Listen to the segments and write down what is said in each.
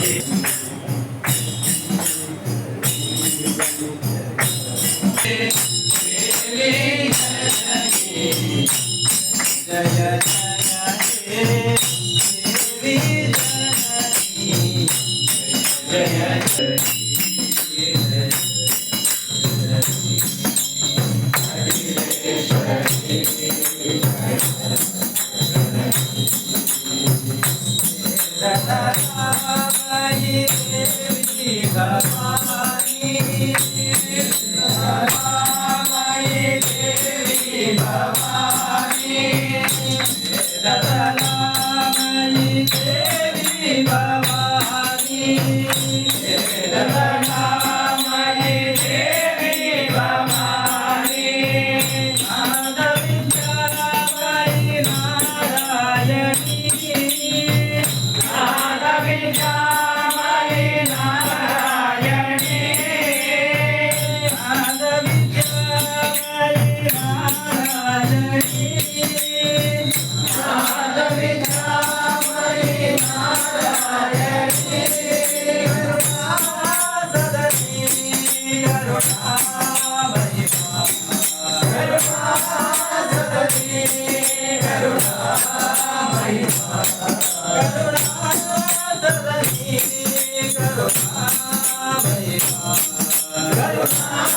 Yeah. you. Gayana.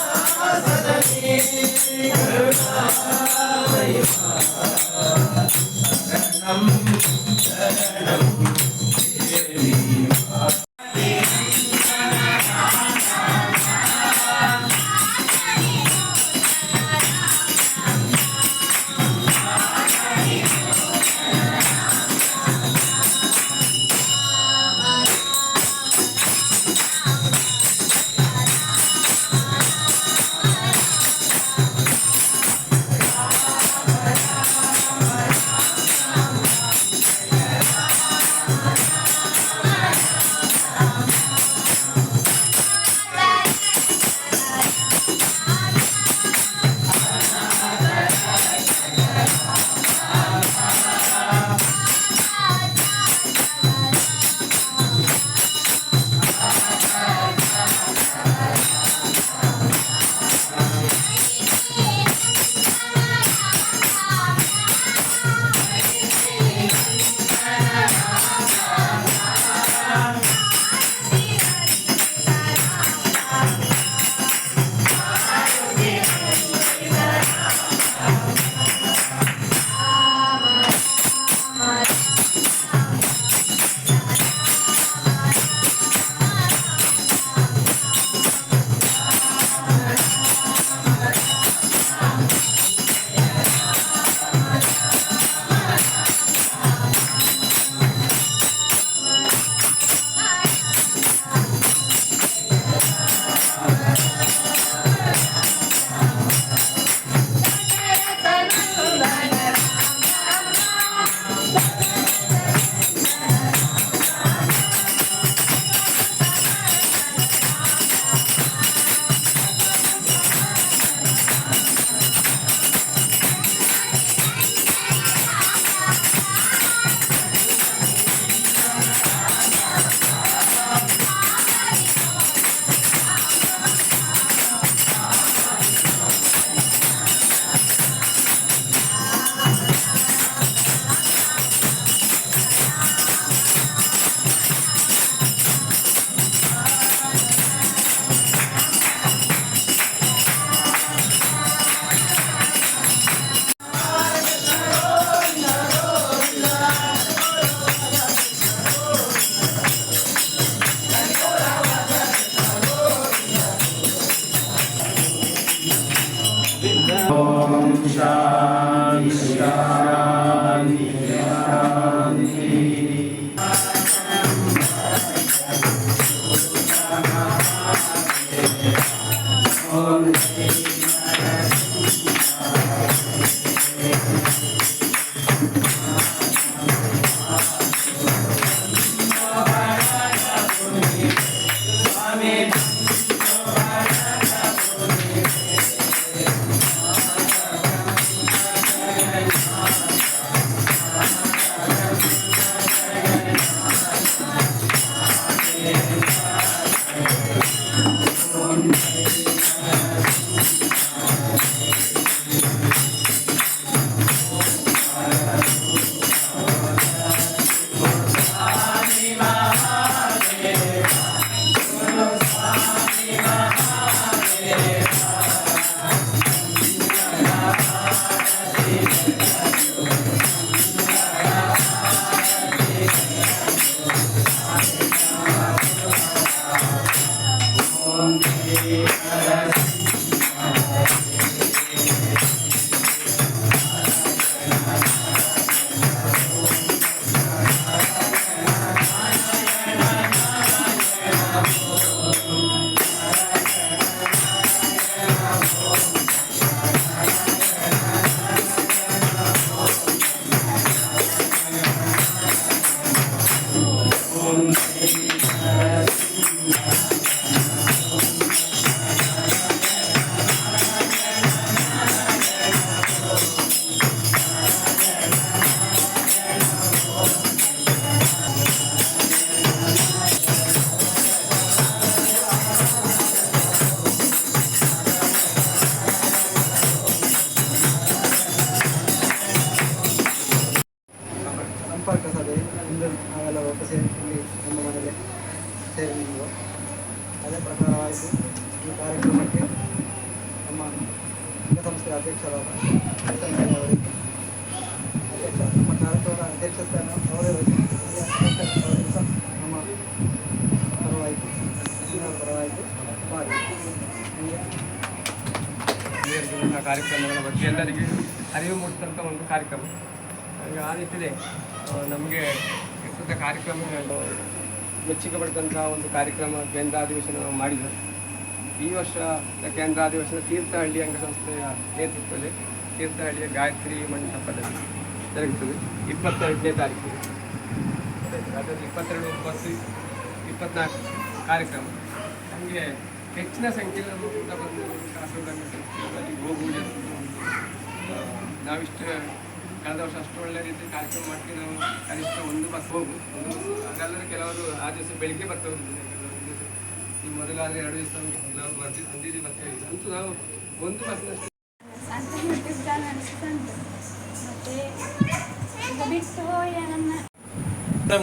ಪ್ರಕಾರವಾಗಿ ಈ ಕಾರ್ಯಕ್ರಮಕ್ಕೆ ನಮ್ಮ ಸಂಸ್ಥೆಯ ಅಧ್ಯಕ್ಷರಾದ ನಮ್ಮ ಅಧ್ಯಕ್ಷ ಕಾರ್ಯಕ್ರಮಗಳ ಬಗ್ಗೆ ಎಲ್ಲರಿಗೆ ಅರಿವು ಮೂಡಿಸಿದಂಥ ಒಂದು ಕಾರ್ಯಕ್ರಮ. ಹಾಗೆ ಆ ರೀತಿಯಲ್ಲಿ ನಮಗೆ ಕಾರ್ಯಕ್ರಮ ಮೆಚ್ಚುಗೆ ಪಡೆದಂಥ ಒಂದು ಕಾರ್ಯಕ್ರಮ ಕೇಂದ್ರಾಧಿವೇಶನ ಅಧಿವೇಶನ ಮಾಡಿದ್ದು ಈ ವರ್ಷ ಕೇಂದ್ರಾಧಿವೇಶನ ತೀರ್ಥಹಳ್ಳಿ ಅಂಗಸಂಸ್ಥೆಯ ನೇತೃತ್ವದಲ್ಲಿ ತೀರ್ಥಹಳ್ಳಿಯ ಗಾಯತ್ರಿ ಮಂಟಪದಲ್ಲಿ ಜರುಗುತ್ತದೆ. ಇಪ್ಪತ್ತೆರಡನೇ ತಾರೀಕು. ಅದರಲ್ಲಿ ಇಪ್ಪತ್ತೆರಡು, ಇಪ್ಪತ್ತು, ಇಪ್ಪತ್ನಾಲ್ಕು ಕಾರ್ಯಕ್ರಮ. ನಮಗೆ ಹೆಚ್ಚಿನ ಸಂಖ್ಯೆಯಲ್ಲಿ ಕೂಡ ಬಂದು ಶಾಸಕರನ್ನು ಸಂಸ್ಥೆಗಳಲ್ಲಿ ಹೋಗುವುದು ನಾವಿಷ್ಟು ಕಳೆದ ವರ್ಷ ಅಷ್ಟು ಒಳ್ಳೆ ರೀತಿ ಕಾರ್ಯಕ್ರಮ ಮಾಡ್ತೀವಿ. ನಾವು ಕನಿಷ್ಠ ಒಂದು ಬಸ್ ಹೋಗು. ಒಂದು ಅದಲ್ಲದೆ ಕೆಲವರು ಆ ದಿವಸ ಬೆಳಿಗ್ಗೆ ಬರ್ತಾ ಹೋಗಿದ್ದಾರೆ ಕೆಲವರು ದಿವಸ ಈ ಮೊದಲಾದ ಎರಡು ದಿವಸ ನಾವು ಬಂದಿದ್ದೀವಿ ಅಂತ. ನಾವು ಒಂದು ಬಸ್ನಷ್ಟು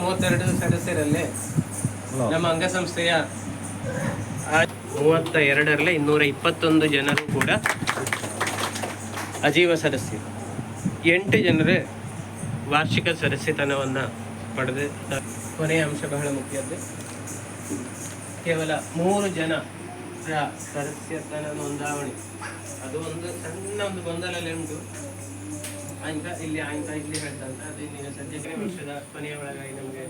ಮೂವತ್ತೆರಡು ಸದಸ್ಯರಲ್ಲಿ ನಮ್ಮ ಅಂಗಸಂಸ್ಥೆಯ ಆ ಮೂವತ್ತ ಎರಡರಲ್ಲಿ ಇನ್ನೂರ ಇಪ್ಪತ್ತೊಂದು ಜನರು ಕೂಡ ಅಜೀವ ಸದಸ್ಯರು. ಎಂಟು ಜನರೇ ವಾರ್ಷಿಕ ಸದಸ್ಯತನವನ್ನು ಪಡೆದಿದ್ದಾರೆ ಕೊನೆಯ ಅಂಶ ಬಹಳ ಮುಖ್ಯದ್ದು. ಕೇವಲ ಮೂರು ಜನ ಸದಸ್ಯತನ ನೋಂದಾವಣಿ. ಅದು ಒಂದು ಸಣ್ಣ ಒಂದು ಗೊಂದಲಲ್ಲಿ ಉಂಟು. ಆಯ್ಕ ಇಲ್ಲಿ ಆಯ್ಕ ಇಲ್ಲಿ ಹೇಳ್ತಂತ ಅದು ಇಲ್ಲಿನ ಸದ್ಯಕ್ಕೆ ವರ್ಷದ ಕೊನೆಯ ಒಳಗಾಗಿ ನಮಗೆ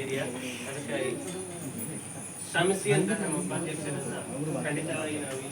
ಏರಿಯಾ ಅದಕ್ಕಾಗಿ ಅಂತ ನಮ್ಮ ಉಪಾಧ್ಯಕ್ಷರನ್ನ ಖಂಡಿತವಾಗಿ ನಾವು